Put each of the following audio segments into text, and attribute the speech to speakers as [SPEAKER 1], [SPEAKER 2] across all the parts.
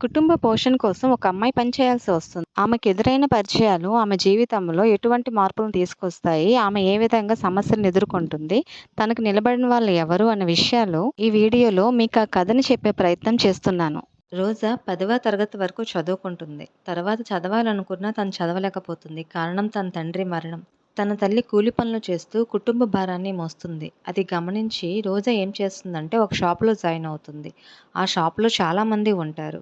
[SPEAKER 1] కుటుంబ పోషణ కోసం ఒక అమ్మాయి పనిచేయాల్సి వస్తుంది. ఆమెకు ఎదురైన పరిచయాలు ఆమె జీవితంలో ఎటువంటి మార్పులను తీసుకొస్తాయి? ఆమె ఏ విధంగా సమస్యలను ఎదుర్కొంటుంది? తనకు నిలబడిన వాళ్ళు ఎవరు? అన్న విషయాలు ఈ వీడియోలో మీకు ఆ కథని చెప్పే ప్రయత్నం చేస్తున్నాను. రోజా పదవ తరగతి వరకు చదువుకుంటుంది. తర్వాత చదవాలనుకున్నా తను చదవలేకపోతుంది. కారణం తన తండ్రి మరణం. తన తల్లి కూలి పనులు చేస్తూ కుటుంబ భారాన్ని మోస్తుంది. అది గమనించి రోజా ఏం చేస్తుందంటే ఒక షాప్‌లో జాయిన్ అవుతుంది. ఆ షాప్‌లో చాలామంది ఉంటారు.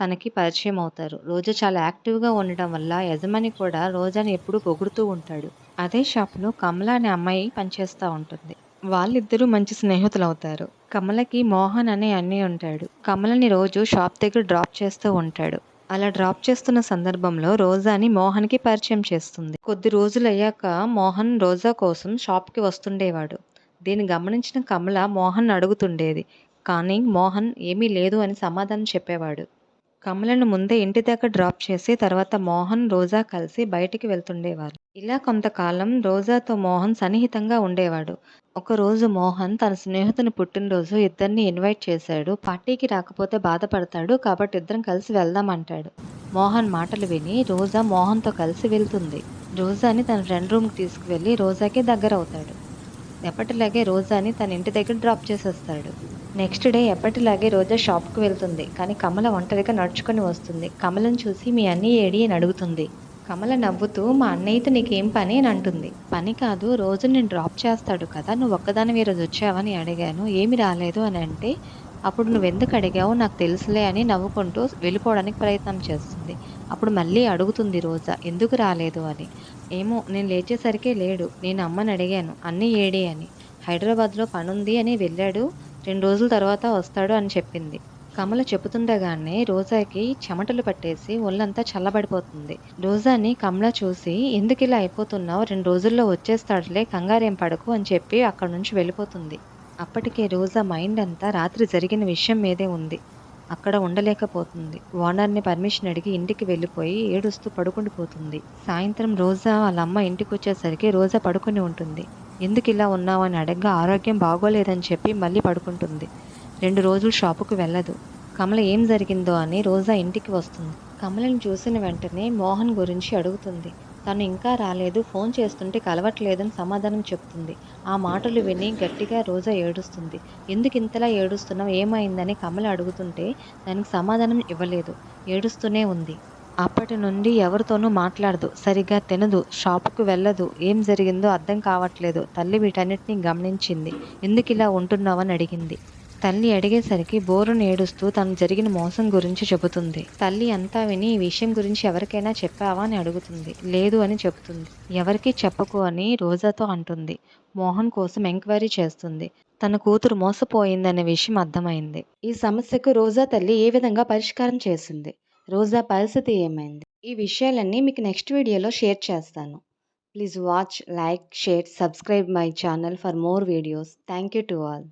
[SPEAKER 1] తనకి పరిచయం అవుతారు. రోజా చాలా యాక్టివ్‌గా ఉండడం వల్ల యజమాని కూడా రోజాని ఎప్పుడూ పొగుడుతూ ఉంటాడు. అదే షాప్‌లో కమల అనే అమ్మాయి పనిచేస్తూ ఉంటుంది. వాళ్ళిద్దరూ మంచి స్నేహితులవుతారు. కమలకి మోహన్ అనే అన్నయ్య ఉంటాడు. కమలని రోజు షాప్ దగ్గర డ్రాప్ చేస్తూ ఉంటాడు. అలా డ్రాప్ చేస్తున్న సందర్భంలో రోజాని మోహన్‌కి పరిచయం చేస్తుంది. కొద్ది రోజులు అయ్యాక మోహన్ రోజా కోసం షాప్‌కి వస్తుండేవాడు. దీన్ని గమనించిన కమల మోహన్ అడుగుతుండేది. కానీ మోహన్ ఏమీ లేదు అని సమాధానం చెప్పేవాడు. కమలను ముందే ఇంటి దగ్గర డ్రాప్ చేసి తర్వాత మోహన్, రోజా కలిసి బయటికి వెళ్తుండేవారు. ఇలా కొంతకాలం రోజాతో మోహన్ సన్నిహితంగా ఉండేవాడు. ఒకరోజు మోహన్ తన స్నేహితుని పుట్టినరోజు ఇద్దరిని ఇన్వైట్ చేశాడు. పార్టీకి రాకపోతే బాధపడతాడు కాబట్టి ఇద్దరం కలిసి వెళ్దాం అంటాడు. మోహన్ మాటలు విని రోజా మోహన్‌తో కలిసి వెళ్తుంది. రోజాని తన ఫ్రెండ్ రూమ్‌కి తీసుకువెళ్ళి రోజాకి దగ్గర అవుతాడు ఎప్పటిలాగే రోజాని తన ఇంటి దగ్గర డ్రాప్ చేసేస్తాడు. నెక్స్ట్ డే ఎప్పటిలాగే రోజా షాప్‌కి వెళ్తుంది. కానీ కమల ఒంటరిగా నడుచుకొని వస్తుంది. కమలను చూసి మీ అన్నయ్య ఏడి అని అడుగుతుంది. కమల నవ్వుతూ మా అన్నయ్యతో నీకేం పని అని అంటుంది. పని కాదు రోజు నేను డ్రాప్ చేస్తాడు కదా నువ్వు ఒక్కదాని ఈరోజు వచ్చావని అడిగాను. ఏమి రాలేదు అని అంటే అప్పుడు నువ్వు ఎందుకు అడిగావో నాకు తెలుసులే అని నవ్వుకుంటూ వెళ్ళిపోవడానికి ప్రయత్నం చేస్తుంది. అప్పుడు మళ్ళీ అడుగుతుంది రోజా ఎందుకు రాలేదు అని. ఏమో నేను లేచేసరికే లేడు. నేను అమ్మని అడిగాను అన్నీ ఏడి అని. హైదరాబాద్‌లో పనుంది అని వెళ్ళాడు. రెండు రోజుల తర్వాత వస్తాడు అని చెప్పింది. కమల చెబుతుండగానే రోజాకి చెమటలు పట్టేసి ఒళ్ళంతా చల్లబడిపోతుంది. రోజాని కమల చూసి ఎందుకు ఇలా అయిపోతున్నావు? రెండు రోజుల్లో వచ్చేస్తాడులే కంగారేం పడకు అని చెప్పి అక్కడి నుంచి వెళ్ళిపోతుంది. అప్పటికే రోజా మైండ్ అంతా రాత్రి జరిగిన విషయం మీదే ఉంది. అక్కడ ఉండలేకపోతుంది. ఓనర్‌ని పర్మిషన్ అడిగి ఇంటికి వెళ్ళిపోయి ఏడుస్తూ పడుకుండిపోతుంది. సాయంత్రం రోజా వాళ్ళమ్మ ఇంటికొచ్చేసరికి రోజా పడుకొని ఉంటుంది. ఎందుకు ఇలా ఉన్నావని అడగ్గా ఆరోగ్యం బాగోలేదని చెప్పి మళ్ళీ పడుకుంటుంది. రెండు రోజులు షాపుకు వెళ్ళదు. కమల ఏం జరిగిందో అని రోజా ఇంటికి వస్తుంది. కమలని చూసిన వెంటనే మోహన్ గురించి అడుగుతుంది. తను ఇంకా రాలేదు. ఫోన్ చేస్తుంటే కలవట్లేదని సమాధానం చెప్తుంది. ఆ మాటలు విని గట్టిగా రోజా ఏడుస్తుంది. ఎందుకు ఇంతలా ఏడుస్తున్నావు? ఏమైందని కమల అడుగుతుంటే దానికి సమాధానం ఇవ్వలేదు. ఏడుస్తూనే ఉంది. అప్పటి నుండి ఎవరితోనూ మాట్లాడదు. సరిగ్గా తినదు. షాపుకు వెళ్ళదు. ఏం జరిగిందో అర్థం కావట్లేదు. తల్లి వీటన్నిటిని గమనించింది. ఎందుకు ఇలా ఉంటున్నావని అడిగింది. తల్లి అడిగేసరికి బోరును ఏడుస్తూ తను జరిగిన మోసం గురించి చెబుతుంది. తల్లి అంతా విని ఈ విషయం గురించి ఎవరికైనా చెప్పావా అని అడుగుతుంది. లేదు అని చెబుతుంది. ఎవరికీ చెప్పకు అని రోజాతో అంటుంది. మోహన్ కోసం ఎంక్వైరీ చేస్తుంది. తన కూతురు మోసపోయిందనే విషయం అర్థమైంది. ఈ సమస్యకు రోజా తల్లి ఏ విధంగా పరిష్కారం చేసింది? రోజా పరిస్థితి ఏమైంది? ఈ విషయాలన్నీ మీకు నెక్స్ట్ వీడియోలో షేర్ చేస్తాను. Please watch, like, share, subscribe my channel for more videos. Thank you to all.